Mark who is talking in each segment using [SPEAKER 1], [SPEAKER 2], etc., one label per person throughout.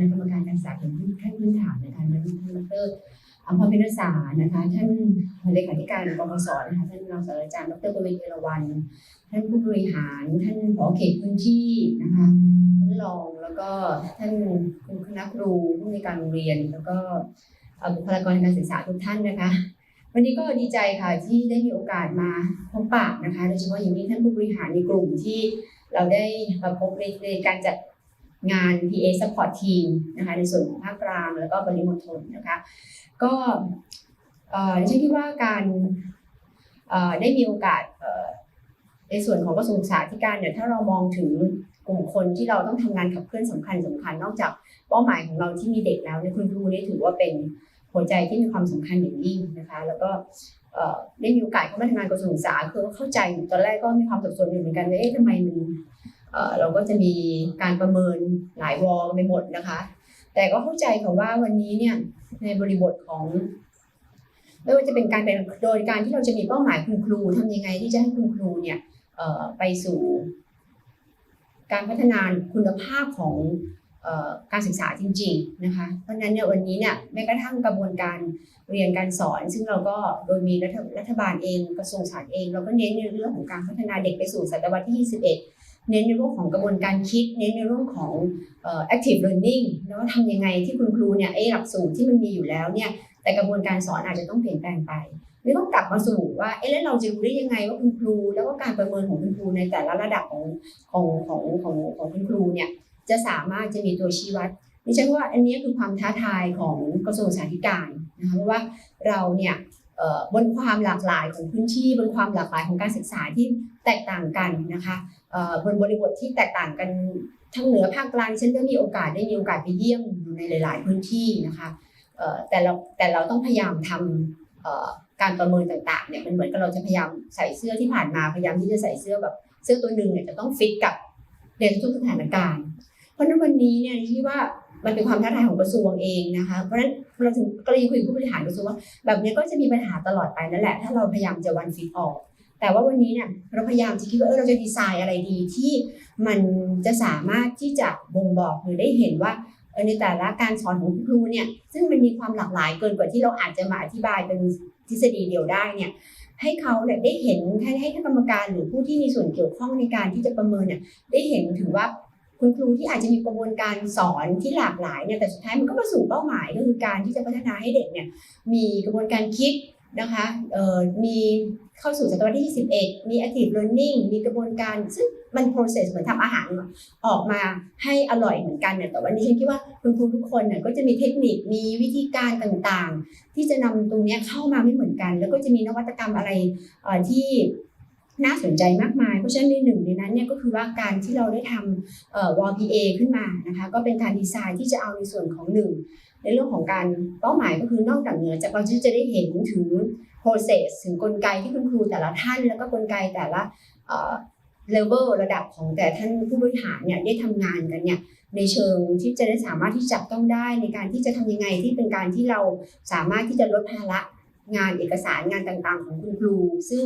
[SPEAKER 1] ณะกรรมการการศึกษาขั้นขั้นพื้นฐานนะคะท่านท่านดรอัมพรพิณษานะคะท่านเลขาธิการกกสนะคะท่านรองศาสตราจารย์ดรกวีเอราวันท่านผู้บริหาร ท่านผอเขตพื้นที่นะคะท่านรองแล้วก็ท่านคุณคณะครูผู้ในการโรงเรียน แล้วก็บุคลากรการศึกษาทุกท่านนะคะวันนี้ก็ดีใจค่ะที่ได้มีโอกาสมาพบปะนะคะโดยเฉพาะอย่างยิ่งท่านผู้บริหารในกลุ่มที่เราได้มาพบในการจัด งาน PA Support Team นะคะในส่วนของภาคกลางแล้วก็ปริมณฑลนะคะก็เอ่อดิฉันคิดว่าการได้มีโอกาสในส่วนของกระทรวงศึกษาธิการเนี่ยถ้าเรามองถึงกลุ่มคนที่เราต้องทำงานขับเคลื่อนสำคัญสำคัญนอกจากเป้าหมายของเราที่มีเด็กแล้วเนี่ยคุณครูนี่ถือว่าเป็นหัวใจที่มีความสำคัญอย่างยิ่งนะคะแล้วก็ได้มีโอกาสเข้ามาทำงานกระทรวงศึกษาคือเข้าใจตอนแรกก็มีความสับสนอยู่เหมือนกันว่าเอ๊ะทำไมมัน เราก็จะมีการประเมินหลายวอลไปหมดนะคะ แต่ก็เข้าใจค่ะว่าวันนี้เนี่ยในบริบทของไม่ว่าจะเป็นการเป็นโดยการที่เราจะมีเป้าหมายคุณครูทำยังไงที่จะให้คุณครูเนี่ยไปสู่การพัฒนาคุณภาพของออการศึกษาจริง ๆนะคะ เพราะฉะนั้นเนี่ยวันนี้เนี่ยแม้กระทั่งกระบวนการเรียนการสอน ซึ่งเราก็โดยมีรัฐรัฐบาลเองกระทรวงสาธารณเอง เราก็เน้นในเรื่องของการพัฒนาเด็กไปสู่ศตวรรษที่ 21 เน้นในเรื่องของกระบวนการคิด เน้นในเรื่องของ active learning แล้วว่าทำยังไงที่คุณครูเนี่ยไอ้หลักสูตรที่มันมีอยู่แล้วเนี่ยแต่กระบวนการสอนอาจจะต้องเปลี่ยนแปลงไปไม่ต้องกลับมาสู่ว่าเอ๊ะแล้วเราจะรู้ได้ยังไงว่าคุณครู แล้วก็การประเมินของคุณครูในแต่ละระดับของของของของของคุณครูเนี่ยจะสามารถจะมีตัวชี้วัดดิฉันว่าอันนี้คือความท้าทายของกระทรวงสาธารณสุขนะคะเพราะว่าเราเนี่ย บนความหลากหลายของพื้นที่บนความหลากหลายของการศึกษาที่แตกต่างกันนะคะบนบริบทที่แตกต่างกันทั้งเหนือภาคกลางฉันก็มีโอกาสได้มีโอกาสไปเยี่ยมอยู่ในหลาย ๆ พื้นที่นะคะแต่เราแต่เราต้องพยายามทำเอ่อการประเมินต่างๆเนี่ยมันเหมือนกับเราจะพยายามใส่เสื้อที่ผ่านมาพยายามที่จะใส่เสื้อแบบเสื้อตัวหนึ่งเนี่ยจะต้องฟิตกับในทุกสถานการณ์ เพราะฉะนั้นวันนี้เนี่ยที่ว่ามันเป็นความท้าทายของกระทรวงเองนะคะเพราะฉะนั้น เราถึงก็เลยคุยกับผู้บริหารกระทรวงว่า แบบนี้ก็จะมีปัญหาตลอดไปนั่นแหละ ถ้าเราพยายามจะวันฟิตออก แต่ว่าวันนี้เนี่ยเราพยายามจะคิดว่าเออเราจะดีไซน์อะไรดีที่มันจะสามารถที่จะบ่งบอกหรือได้เห็นว่าในแต่ละการสอนของครูเนี่ยซึ่งมันมีความหลากหลายเกินกว่าที่เราอาจจะมาอธิบายเป็นทฤษฎีเดียวได้เนี่ยให้เขาเนี่ยได้เห็นให้ให้กรรมการหรือผู้ที่มีส่วนเกี่ยวข้องในการที่จะประเมินเนี่ยได้เห็นถึงว่า คุณครูที่อาจจะมีกระบวนการสอนที่หลากหลายเนี่ยแต่สุดท้ายมันก็มาสู่เป้าหมายก็คือการที่จะพัฒนาให้เด็กเนี่ยมีกระบวนการคิดนะคะเอ่อมีเข้าสู่ศตวรรษที่ 21 มี active learning มีกระบวนการ ซึ่งมัน process เหมือนทำอาหารออกมาให้อร่อยเหมือนกันเนี่ยแต่วันนี้ฉันคิดว่าคุณครูทุกคนเนี่ยก็จะมีเทคนิค มีวิธีการต่างๆ ที่จะนำตรงนี้เข้ามาไม่เหมือนกัน แล้วก็จะมีนวัตกรรมอะไรที่ น่าสนใจมากมาย เพราะฉะนั้นในหนึ่งในนั้นเนี่ยก็คือว่าการที่เราได้ทำเอ่อ wall PA ขึ้นมานะคะก็เป็นการดีไซน์ที่จะเอาในส่วนของหนึ่งในเรื่องของการเป้าหมายก็คือนอกจากเหนือจากเราที่จะได้เห็นถึง process ถึงกลไกที่คุณครูแต่ละท่าน แล้วก็กลไกแต่ละเอ่อ level ระดับของแต่ท่านผู้บริหารเนี่ยได้ทำงานกันเนี่ยในเชิงที่จะได้สามารถที่จับต้องได้ในการที่จะทำยังไงที่เป็นการที่เราสามารถที่จะลดภาระ งานเอกสารงานต่างๆ ของคุณครู ซึ่ง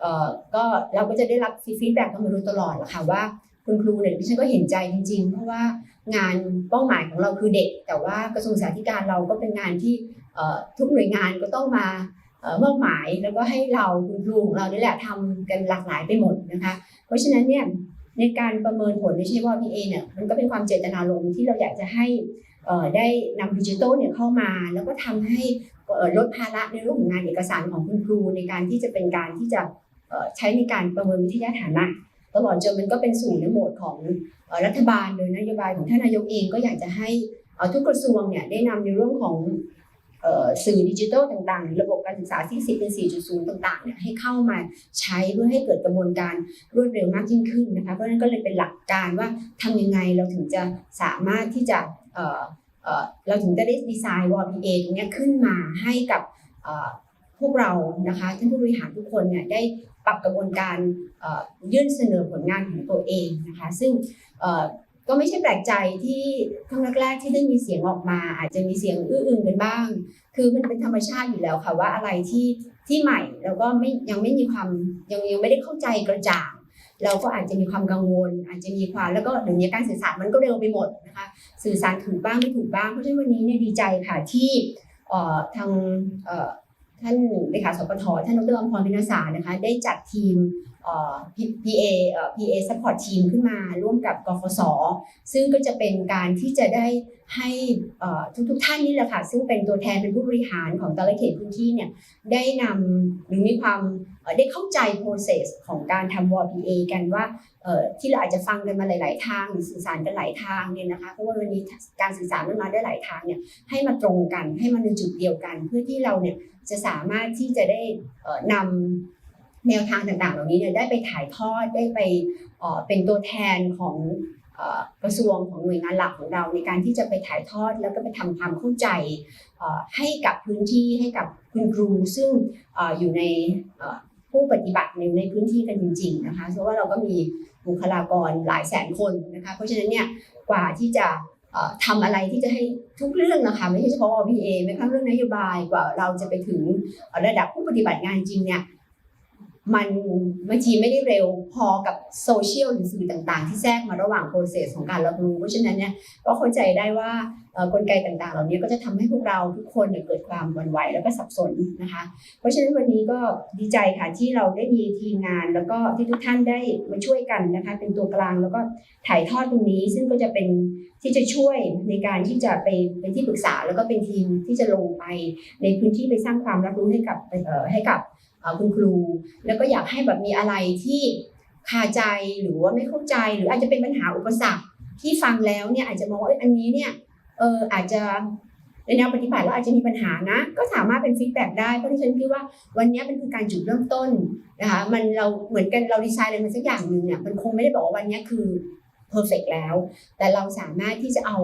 [SPEAKER 1] เออก็เราก็จะได้รับฟีดแบ็กกันมาโดยตลอดแหละค่ะว่าคุณครูเนี่ยดิฉันก็เห็นใจจริง ๆ เพราะว่างานเป้าหมายของเราคือเด็ก แต่ว่ากระทรวงสาธารณสุขเราก็เป็นงานที่ทุกหน่วยงานก็ต้องมามอบหมายแล้วก็ให้เราคุณครูของเรานี่แหละทำกันหลากหลายไปหมดนะคะ เพราะฉะนั้นเนี่ยในการประเมินผลไม่ใช่ว่าพีเอเนี่ยมันก็เป็นความเจตนารมณ์ที่เราอยากจะให้ ได้นำดิจิทัลเนี่ยเข้ามา แล้วก็ทำให้ลดภาระในเรื่องของงานเอกสารของคุณครูในการที่จะเป็นการที่จะใช้ในการประเมินวิทยาฐานะตลอดจนมันก็เป็นสู่ในโหมดของรัฐบาลโดยนโยบายของท่านนายกเองก็อยากจะให้ทุกกระทรวงเนี่ยได้นำในเรื่องของสื่อดิจิทัลต่างๆ ระบบการศึกษาที่10เป็น 4.0 ต่างๆเนี่ยให้เข้ามาใช้เพื่อให้เกิดกระบวนการรวดเร็วมากยิ่งขึ้นนะคะ เพราะฉะนั้นก็เลยเป็นหลักการว่าทำยังไงเราถึงจะสามารถที่จะ เเเราถึงจะได้ดีไซน์ WPA ตรงเนี้ยขึ้นมาให้กับพวกเรานะคะท่านผู้บริหารทุกคนเนี่ยได้ปรับกระบวนการยื่นเสนอผลงานของตัวเองนะคะ ซึ่งก็ไม่ใช่แปลกใจที่ครั้งแรกๆที่ได้มีเสียงออกมา อาจจะมีเสียงอื้ออึงกันบ้าง คือมันเป็นธรรมชาติอยู่แล้วค่ะว่าอะไรที่ที่ใหม่แล้วก็ไม่ยังไม่มีความยังยังไม่ได้เข้าใจกระจ่าง เราก็อาจจะมีความกังวล อาจจะมีความแล้วก็เดี๋ยวนี้การสื่อสารมันก็เร็วไปหมดนะคะสื่อสารถูกบ้างไม่ถูกบ้างเพราะฉะนั้นวันนี้เนี่ยดีใจค่ะที่ทางท่านเลขาสปทท่านดรอมพรพินาศานะคะได้จัดทีมเอ่อ PA เอ่อ PA support team ขึ้นมาร่วมกับกฟศซึ่งก็จะเป็นการที่จะได้ให้เอ่อทุกๆท่านนี่แหละค่ะซึ่งเป็นตัวแทนเป็นผู้บริหารของแต่ละเขตพื้นที่เนี่ยได้นำหรือมีความ ได้เข้าใจ process ของการทำ WPA กันว่าที่เราอาจจะฟังกันมาหลาย ๆ ทางหรือสื่อสารกันหลายทางเนี่ยนะคะเพราะว่าวันนี้การสื่อสารมันมาได้หลายทางเนี่ยให้มาตรงกันให้มันในจุดเดียวกัน เพื่อที่เราเนี่ยจะสามารถที่จะได้นำแนวทางต่าง ๆ เหล่านี้เนี่ยได้ไปถ่ายทอดได้ไปเป็นตัวแทนของกระทรวงของหน่วยงานหลักของเราในการที่จะไปถ่ายทอดแล้วก็ไปทำความเข้าใจให้กับพื้นที่ให้กับคุณครูซึ่งอยู่ใน ผู้ปฏิบัติในในพื้นที่กันจริง ๆนะคะ เพราะว่าเราก็มีบุคลากรหลายแสนคนนะคะ เพราะฉะนั้นเนี่ยกว่าที่จะทำอทำอะไรที่จะให้ทุกเรื่องนะคะไม่ใช่เฉพาะ OPA ไม่ใช่เรื่องนโยบายกว่าเราจะไปถึงระดับผู้ปฏิบัติงานจริงเนี่ย มันบางทีไม่ได้เร็วพอกับโซเชียลหรือสื่อต่างๆ ที่แทรกมาระหว่างโปรเซสของการรับรู้ เพราะฉะนั้นเนี่ยก็เข้าใจได้ว่ากลไกต่างๆ เหล่านี้ก็จะทำให้พวกเราทุกคนเกิดความวั่นไหวแล้วก็สับสนนะคะ เพราะฉะนั้นวันนี้ก็ดีใจค่ะที่เราได้มีทีมงาน แล้วก็ที่ทุกท่านได้มาช่วยกันนะคะ เป็นตัวกลางแล้วก็ถ่ายทอดตรงนี้ ซึ่งก็จะเป็นที่จะช่วยในการที่จะไปเป็นที่ปรึกษา แล้วก็เป็นทีมที่จะลงไปในพื้นที่ไปสร้างความรับรู้ให้กับให้กับ คุณครู แล้วก็อยากให้แบบมีอะไรที่คาใจหรือว่าไม่เข้าใจ หรืออาจจะเป็นปัญหาอุปสรรคที่ฟังแล้วเนี่ยอาจจะมองว่าเอ้ยอันนี้เนี่ยเอออาจจะในแนวปฏิบัติแล้วอาจจะมีปัญหานะ ก็สามารถเป็นฟีดแบ็กได้เพราะที่ฉันคิดว่าวันนี้เป็นคือการจุดเริ่มต้นนะคะมันเราเหมือนกันเราดีไซน์อะไรมาสักอย่างหนึ่งเนี่ยมันคงไม่ได้บอกว่าวันนี้คือเพอร์เฟกแล้ว แต่เราสามารถที่จะเอา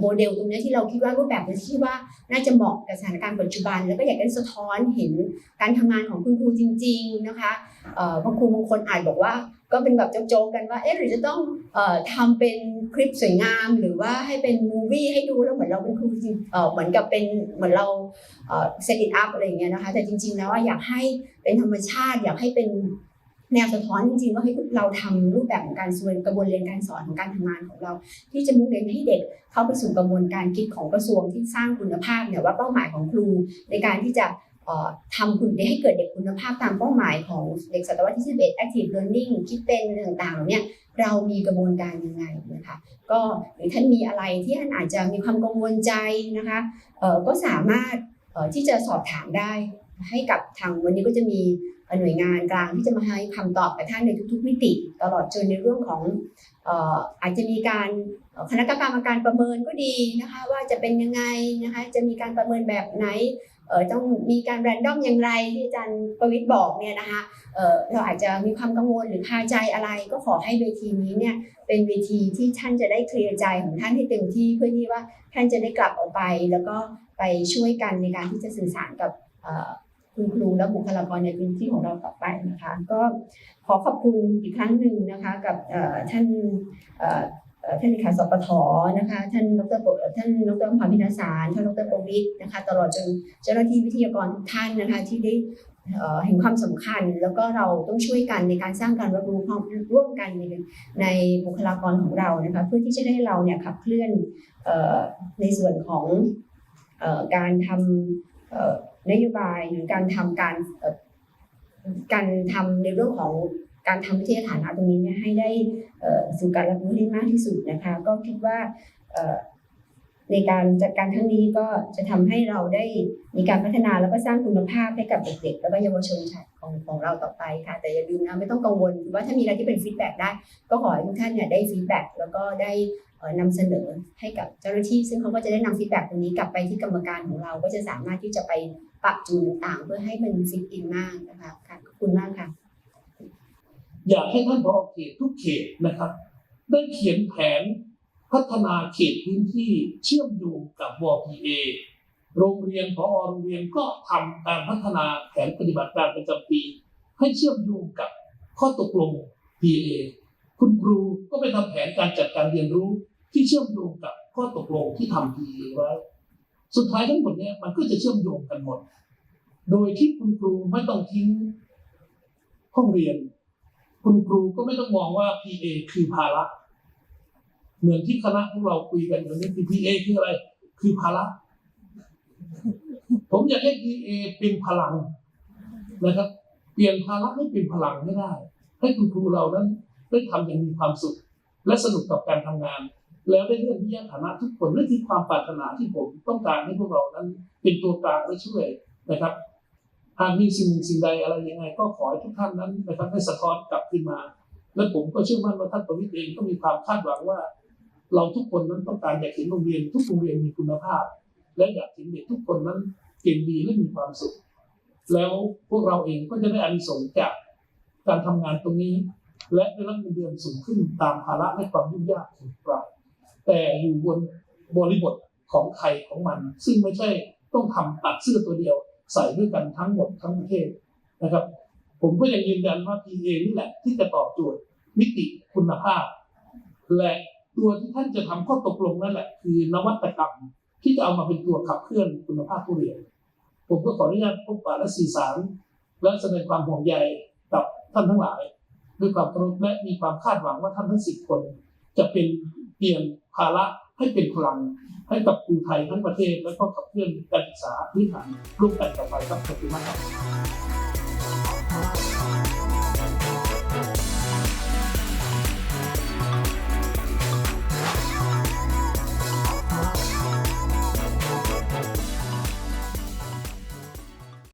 [SPEAKER 1] โมเดลตรงนี้ที่เราคิดว่ารูปแบบนี้ที่ว่าน่าจะเหมาะกับสถานการณ์ปัจจุบัน แล้วก็อยากให้สะท้อนเห็นการทำงานของคุณครูจริง ๆนะคะบางครูบางคนอาจบอกว่าก็เป็นแบบโจ๊กๆกันว่าเอ๊ะหรือจะต้องอ่อทำเป็นคลิปสวยงามหรือว่าให้เป็นมูวี่ให้ดูแล้วเหมือนเราเป็นครูจริงเหมือนกับเป็นเหมือนเราเซตอิทอัพอะไรอย่างเงี้ยนะคะแต่จริง ๆ แล้วอยากให้เป็นธรรมชาติ อยากให้เป็น แนวสะท้อนจริงๆว่าให้เราทำรูปแบบของการสวนกระบวนเรียนการสอนของการทำงานของเรา ที่จะมุ่งเน้นให้เด็กเข้าไปสู่กระบวนการคิดของกระทรวงที่สร้างคุณภาพเนี่ยว่าเป้าหมายของครูในการที่จะทำคุณให้เกิดเด็กคุณภาพตามเป้าหมายของเด็กศตวรรษที่11 active learning คิดเป็นต่างๆเนี่ยเรามีกระบวนการยังไงนะคะก็หรือท่านมีอะไรที่ท่านอาจจะมีความกังวลใจนะคะก็สามารถที่จะสอบถามได้ให้กับทางวันนี้ก็จะมี หน่วยงานกลางที่จะมาให้คำตอบกับท่านในทุก ๆ มิติ ตลอดจนในเรื่องของอาจจะมีการคณะกรรมการประเมินก็ดีนะคะว่าจะเป็นยังไงนะคะจะมีการประเมินแบบไหนเออต้องมีการแรนดอมอย่างไรที่อาจารย์ประวิทย์บอกเนี่ยนะคะเออเราอาจจะมีความกังวลหรือคาใจอะไร ก็ขอให้เวทีนี้เนี่ยเป็นเวทีที่ท่านจะได้เคลียร์ใจของท่านให้เต็มที่เพื่อที่ว่าท่านจะได้กลับออกไป แล้วก็ไปช่วยกันในการที่จะสื่อสารกับ คุณครูและบุคลากรในพื้นที่ของเราต่อไปนะคะ ก็ขอขอบคุณอีกครั้งหนึ่งนะคะ กับท่านเอ่อเอ่อท่านเลขาสปทนะคะ ท่านดรท่านดรพรพินาสารท่านดรประวิทย์นะคะ ตลอดจนเจ้าหน้าที่วิทยากรทุกท่านนะคะ ที่ได้เห็นความสำคัญแล้วก็เราต้องช่วยกันในการสร้างการรับรู้ความร่วมกันในในบุคลากรของเรานะคะ เพื่อที่จะได้เราเนี่ยขับเคลื่อนออในส่วนของออการทำ นโยบายหรือการทำการการทำในเรื่องของการทำวิทยาฐานะตรงนี้เนี่ยให้ได้สู่การรับรู้ให้มากที่สุดนะคะ ก็คิดว่าในการจัดการครั้งนี้ก็จะทำให้เราได้มีการพัฒนาแล้วก็สร้างคุณภาพให้กับเด็กๆ แล้วก็เยาวชนของของเราต่อไปค่ะ แต่อย่าลืมนะไม่ต้องกังวลว่าถ้ามีอะไรที่เป็นฟีดแบ็กได้ ก็ขอให้ทุกท่านเนี่ยได้ฟีดแบ็กแล้วก็ได้นำเสนอให้กับเจ้าหน้าที่ ซึ่งเขาก็จะได้นำฟีดแบ็กตรงนี้กลับไปที่กรรมการของเราก็จะสามารถที่จะไป ปรับจูนต่างๆ เพื่อให้มันฟิตอินมากนะคะค่ะขอบคุณมากค่ะ
[SPEAKER 2] อยากให้ท่านผอเขตทุกเขตนะครับ ได้เขียนแผนพัฒนาเขตพื้นที่เชื่อมโยงกับว PA โรงเรียนพอโรงเรียนก็ทำการพัฒนาแผนปฏิบัติการประจำปี ให้เชื่อมโยงกับข้อตกลง PA คุณครูก็ไปทำแผนการจัดการเรียนรู้ที่เชื่อมโยงกับข้อตกลงที่ทำ PA ไว้ สุดท้ายทั้งหมดเนี้มันก็จะเชื่อมโยงกันหมด โดยที่คุณครูไม่ต้องทิ้งห้องเรียน คุณครูก็ไม่ต้องมองว่า PA คือภาระเหมือนที่คณะพวกเราคุยกันอยู่นี่คือ PA คืออะไร คือภาระผมอยากให้ PA เป็นพลังนะครับ เปลี่ยนภาระให้เป็นพลังให้ได้ ให้คุณครูเรานั้นได้ทำอย่างมีความสุข และสนุกกับการทำงาน แล้วได้เลื่อนที่ยฐานะทุกคนนั่นคือความปรารถนาที่ผมต้องการให้พวกเรานั้น เป็นตัวกลางและช่วยนะครับหากมีสิ่งสิ่งใดอะไรยังไง ก็ขอให้ทุกท่านนั้นนะครับได้สะท้อนกลับขึ้นมา และผมก็เชื่อมั่นว่าท่านประวิตรเองก็มีความคาดหวังว่า เราทุกคนนั้นต้องการอยากเห็นโรงเรียน ทุกโรงเรียนมีคุณภาพ และอยากเห็นเด็กทุกคนนั้นเก่งดีและมีความสุข แล้วพวกเราเองก็จะได้อานิสงส์จากการทำงานตรงนี้ และได้รับเงินเดือนสูงขึ้นตามภาระและความยุ่งยากของเรา แต่อยู่บนบริบทของใครของมัน ซึ่งไม่ใช่ต้องทำตัดเสื้อตัวเดียว ใส่ด้วยกันทั้งหมดทั้งประเทศนะครับ ผมก็ยังยืนยันว่า PA นี่แหละที่จะตอบโจทย์มิติคุณภาพ และตัวที่ท่านจะทำข้อตกลงนั่นแหละ คือนวัตกรรมที่จะเอามาเป็นตัวขับเคลื่อนคุณภาพผู้เรียนผมก็ขออนุญาตพบปะและสื่อสาร และแสดงความห่วงใยกับท่านทั้งหลาย ด้วยความเคารพและมีความคาดหวังว่าท่านทั้งสิบคน จะเป็นเปลี่ยน ภาระให้เป็นพลังให้กับครูไทยทั้งประเทศ และก็ขับเคลื่อนการศึกษาพื้นฐานร่วมกันต่อไปครับขอบคุณมากครับ